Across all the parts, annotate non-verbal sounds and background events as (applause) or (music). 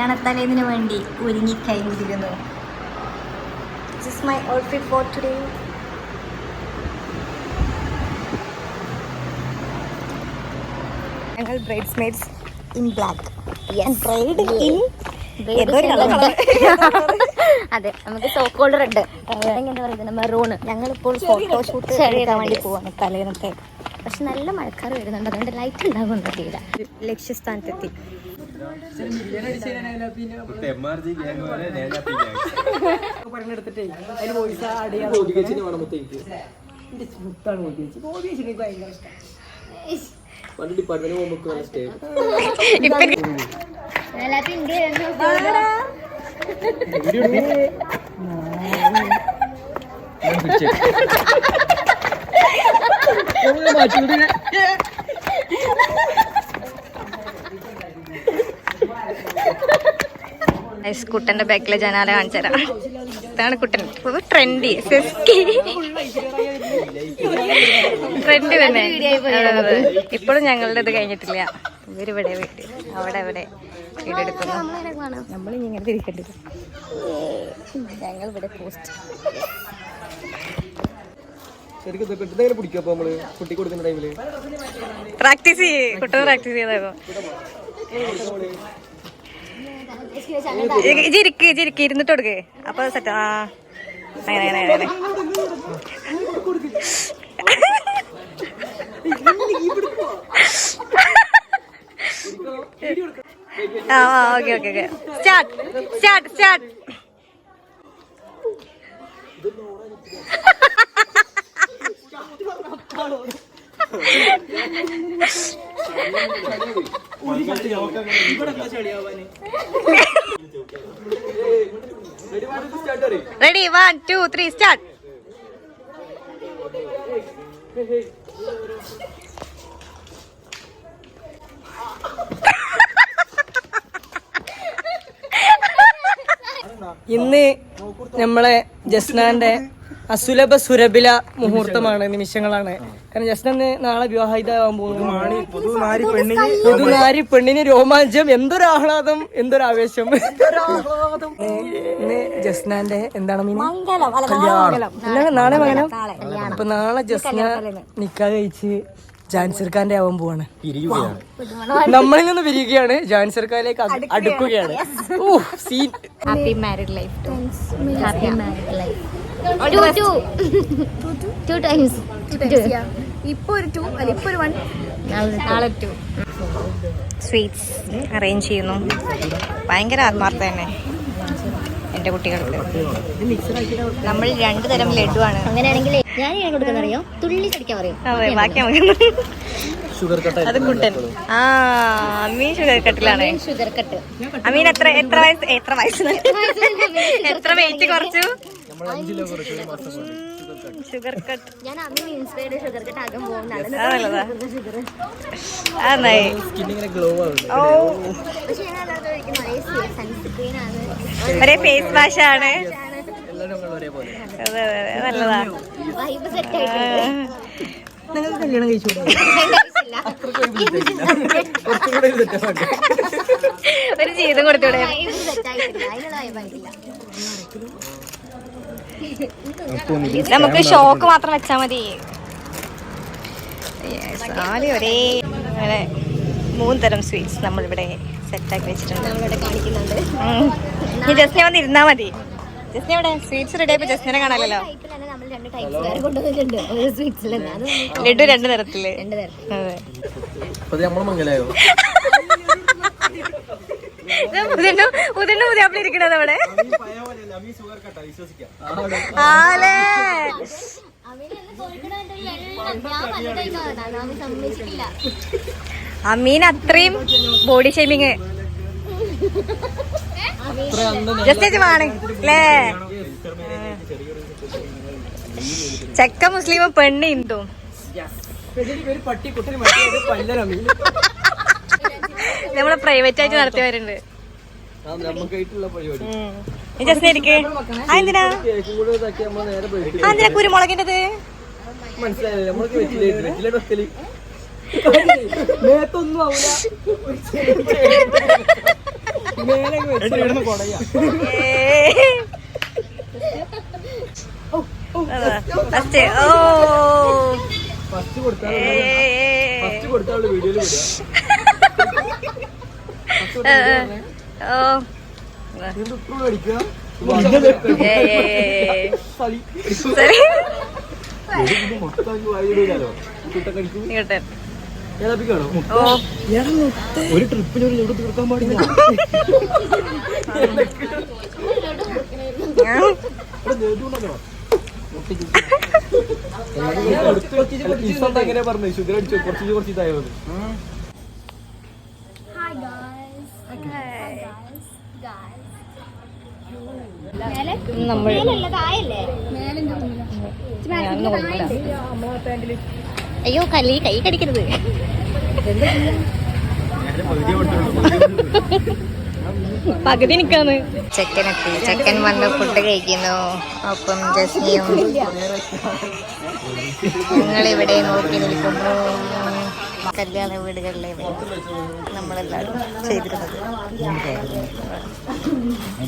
കല്യാണത്തലേന്നിന് വേണ്ടി ഒരുങ്ങിക്കഴിഞ്ഞിരിക്കുന്നു This is my outfit for today. ഞങ്ങൾ bridesmaids in black bride in അതെ നമുക്ക് സോക്കോൾഡ് റെഡ് എന്താ പറയുന്നത്? മെറൂണ് ഞങ്ങളിപ്പോൾ ഫോട്ടോഷൂട്ട് എടുക്കാൻ വേണ്ടി പോവാണ് തലേന്നത്തെ. പക്ഷെ നല്ല മഴക്കാർ വരുന്നുണ്ട്. അതുകൊണ്ട് ലൈറ്റ് ഉണ്ടാകുമെന്ന് അറിയില്ല. ലക്ഷ്യസ്ഥാനത്തെത്തി. പറഞ്ഞെടുത്തിട്ടേ അതിൽ വോയിസ് ആഡ് ചെയ്യാൻ മുത്താണ് മോദി ചേച്ചി മോദി ചേച്ചി എനിക്ക് ഭയങ്കര ഇഷ്ടം. പണ്ട് ഡിപ്പാർട്ട്മെന്റ് പോകുമ്പോൾ സ്റ്റേ കുട്ടന്റെ ബാക്കിലെ ജനാല കാണിച്ചുതരാം ഇതാണ് കുട്ടൻ. ട്രെൻഡി സെസ്കി. ട്രെൻഡ് തന്നെ. ഇപ്പോഴും ഞങ്ങളുടെ ഇത് കഴിഞ്ഞിട്ടില്ല. ഇവരിവിടെ വീട്ടിൽ. അവിടെ അവിടെ വീടെടുക്കുന്നു. നമ്മൾ ഇങ്ങനെ തിരിക്കേണ്ടി ഞങ്ങൾ ഇവിടെ പോസ്റ്റ് പ്രാക്ടീസ് ചെയ്യേ. കുട്ടൻ പ്രാക്ടീസ് ചെയ്തോ ജിരിക്ക് ജിരിക്ക് ഇരുന്നിട്ട് കൊടുക്ക്. അപ്പൊ സെറ്റ് ആ. അങ്ങനെ അങ്ങനെ അങ്ങനെ. ആ okay okay okay. Start start start ready one two three start ഇന്ന് നമ്മളെ ജസ്നാന്റെ അസുലഭ സുരഭില മുഹൂർത്തമാണ് നിമിഷങ്ങളാണ്. കാരണം ജസ്റ്റ് അന്ന് നാളെ വിവാഹിതാവാൻ പോകുന്നു. പുതുനാരി പെണ്ണിന് രോമാഞ്ചം എന്തൊരു ആഹ്ലാദം എന്തൊരു ആവേശം ജസ്നാന്റെ എന്താണ് കല്യാണം. എന്താണ് നാളെ മകനം അപ്പൊ നാളെ ജസ്ന നിക്കാ കഴിച്ച് ജാൻസർ ഖാന്റെ ആവാൻ പോവാണ്. നമ്മളിൽ നിന്ന് പിരിയുകയാണ്. ജാൻസർ ഖാനിലേക്ക് അടുക്കുകയാണ്. ഓ scene. Happy married life happy married life two times (laughs) ഇപ്പൊ ഒരു ടു അല്ല ഇപ്പൊ ഒരു വൺ നാളെ ടു സ്വീറ്റ്സ് അറേഞ്ച് ചെയ്യുന്നു. ഭയങ്കര ആത്മാർത്ഥ തന്നെ എന്റെ കുട്ടികൾക്ക്. നമ്മൾ രണ്ടു തരം ലഡു ആണ്. അങ്ങനെയാണെങ്കിൽ ഞാൻ എങ്ങനെ കൊടുക്കുന്നറിയോ തുള്ളി കടിക്കാൻ അറിയോ അതെ ബാക്കി നമുക്ക് ഷുഗർ കട്ട അത് കുട്ടൻ. ആ അമ്മീൻ ഷുഗർ കട്ടിലാണ് ഷുഗർ കട്ട് അമീൻ എത്ര എത്ര വയസ്സ് എത്ര വയസ്സ്? എത്ര വെയിറ്റ് കുറച്ചു? ഷുഗർ കട്ട് ഞാൻ അമ്മ ഇൻസ്പയർഡ് ഷുഗർ കട്ട് ആകാൻ പോകുന്നതാണ് അത് നല്ലതാ അത് നന്നായി സ്കിൻ ഇങ്ങനെ ഗ്ലോ ആവുന്നുണ്ട്. ഓ. പക്ഷെ ഞാൻ അല്ലാതെ കഴിക്കുന്ന ഒരേ സൺസ്ക്രീൻ ആണ്. ഒരേ ഫേസ് വാഷ് ആണ്. നല്ലതാ. വൈബ് സെറ്റ് ആയിട്ട് നിങ്ങൾ കല്യാണം കഴിച്ചു. ഒരു ജീവിതം കൊടുത്തൂടെ വൈബ് സെറ്റ് ആയിട്ടില്ല അതിനുള്ള വൈബ് ആയിട്ടില്ല നമുക്ക് ഷോക്ക് മാത്രം വെച്ചാ മതി. ഒരേ അങ്ങനെ മൂന്ന് തരം സ്വീറ്റ്സ് നമ്മളിവിടെ സെറ്റാക്കി വെച്ചിട്ടുണ്ട്. കാണിക്കുന്നുണ്ട്. ജസ്നെ വന്ന് ഇരുന്നാ മതി. ജസ്നെ ഇവിടെ സ്വീറ്റ്സ് റെഡി ആയപ്പോ ജസ്നെ നമ്മൾ ലഡു രണ്ട് തരത്തിൽ. രണ്ട് തരത്തിൽ (laughs) ഉദണ്ണു ഉദണ്ണു പുതിയാപ്പിള ഇരിക്കണത് അവിടെ? ആലേ അമീൻ അത്രയും ബോഡി ഷേമിങ് ജസ്റ്റ് ആണ് അല്ലേ? ചെക്ക മുസ്ലിം പെണ്ണ് ഒരു പട്ടി കുട്ടി പല്ലരമീൻ പല്ലരമീ നമ്മളെ പ്രൈവറ്റ് ആയിട്ട് നടത്തിയവരുണ്ട് ആ എന്തിനാ? എന്തിനാ കുരുമുളകിന്റെത്? മേത്തൊന്നും ഫസ്റ്റ് ഓ. ഫസ്റ്റ് കൊടുത്താൽ ഫസ്റ്റ് കൊടുത്താൽ വീഡിയോയിൽ വിടുക. ഓ. ഒരു ട്രിപ്പിന് ഒരു ലഡു തീർക്കാൻ പാടില്ല. എങ്ങനെ പറഞ്ഞു ശുദ്ധി അടിച്ചു കുറച്ച് കുറച്ച് ഇതായത് നമ്മൾ അയ്യോ കല്ലി കൈ കടിക്കരുത്. പകുതി നിക്കാന്ന്. ചെക്കനെത്തി ചെക്കൻ വന്ന് ഫുഡ് കഴിക്കുന്നു. ഒപ്പം ജസ്മിയും നിങ്ങളിവിടെ നോക്കി നിൽക്കുന്നു. കല്യാണ വീടുകളിലെ നമ്മളെല്ലാവരും ചെയ്തിരുന്നത്.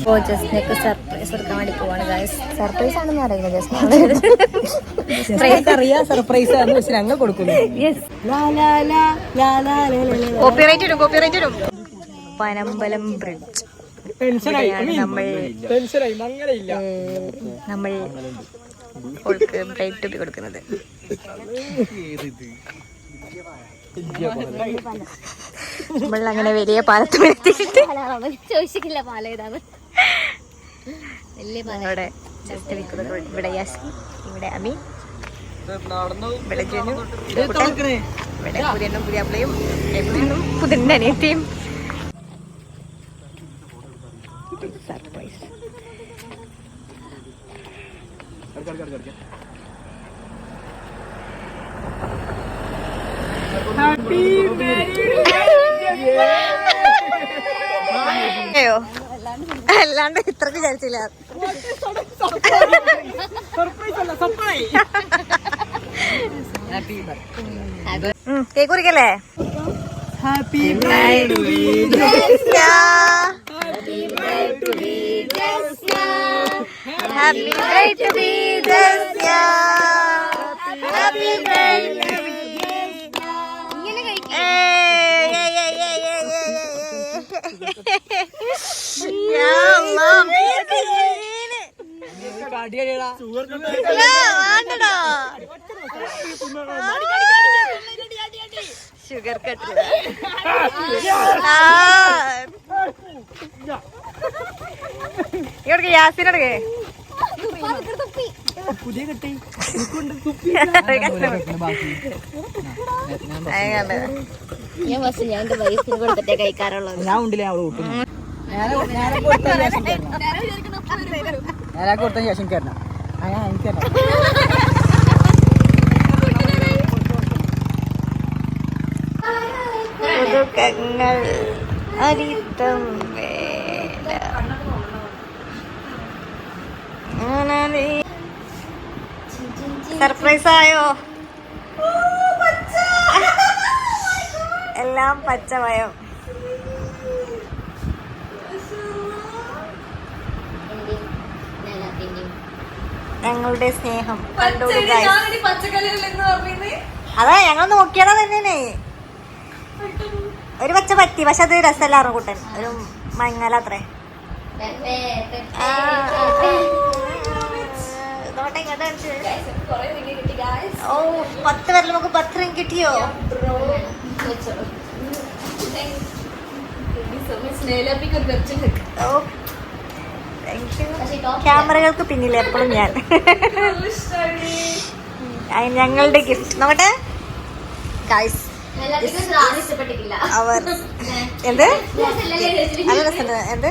ഓ ജസ്നക്ക് സർപ്രൈസ് കൊടുക്കാൻ വേണ്ടി പോവാണ്. ഗായ്സ് സർപ്രൈസ് ആണെന്ന് അറിയില്ല. (laughs) ജസ്ന അറിയാം സർപ്രൈസ് ഞങ്ങൾ കൊടുക്കുന്നു കോപ്പിറൈറ്റ് വരും കോപ്പിറൈറ്റ് വരും പനമ്പലം ബ്രിഡ്ജ് നമ്മൾ ബ്രൈറ്റ് കൊടുക്കുന്നത്. നമ്മൾ അങ്ങനെ വലിയ പാലത്ത് ചോദിച്ചിട്ടില്ല പാല ഇതാണ് വലിയ പാല. ഇവിടെ ജസ്റ്റ് പുതിയ ഇവിടെ യാസ് ഇവിടെ അമി ഇവിടെ ജനു ഇവിടെ പുതിയണ്ണും പുതിയ അപ്പളയും പുതിയ അനിയത്തിയും സർപ്രൈസ് അയ്യോ. അല്ലാണ്ട് ഇത്രക്ക് ചരിച്ചില്ല cake കുറിക്കല്ലേ? Happy happy happy to sugar cut ഇവിടേക്ക് യാസിനോടേ പുതിയ കട്ടി. ഞാൻ ബസ് ഞാൻ വയസ്സിന് കൊടുത്തിട്ടേ കഴിക്കാറുള്ളത് ഞാൻ ഉണ്ടില്ല അവിടെ കൂട്ടുന്നു ഞാനൊക്കെ കൊടുത്ത ശേഷം കയറണം ആ എനിക്ക് തരണം. പുതുക്കങ്ങൾ അരിത്തം വേല. സർപ്രൈസ് ആയോ? എല്ലാം പച്ചമയം. ഞങ്ങളുടെ സ്നേഹം. അതാ ഞങ്ങൾ നോക്കിയടാ തന്നെയാണ് ഒരു പച്ച പറ്റി പക്ഷെ അത് രസമല്ലായിരുന്നു കൂട്ടൻ ഒരു മങ്ങല അത്രേ. ഓ പത്ത് പേരിൽ നമുക്ക് പത്ത് റിങ് കിട്ടിയോ? ഓ ക്യാമറകൾക്ക് പിന്നിൽ എപ്പോഴും ഞാൻ. (laughs) ഞങ്ങളുടെ ഗിഫ്റ്റ് നോക്കട്ടെ. ഗൈസ് അവർ (laughs) എന്ത്? നല്ല എന്ത്?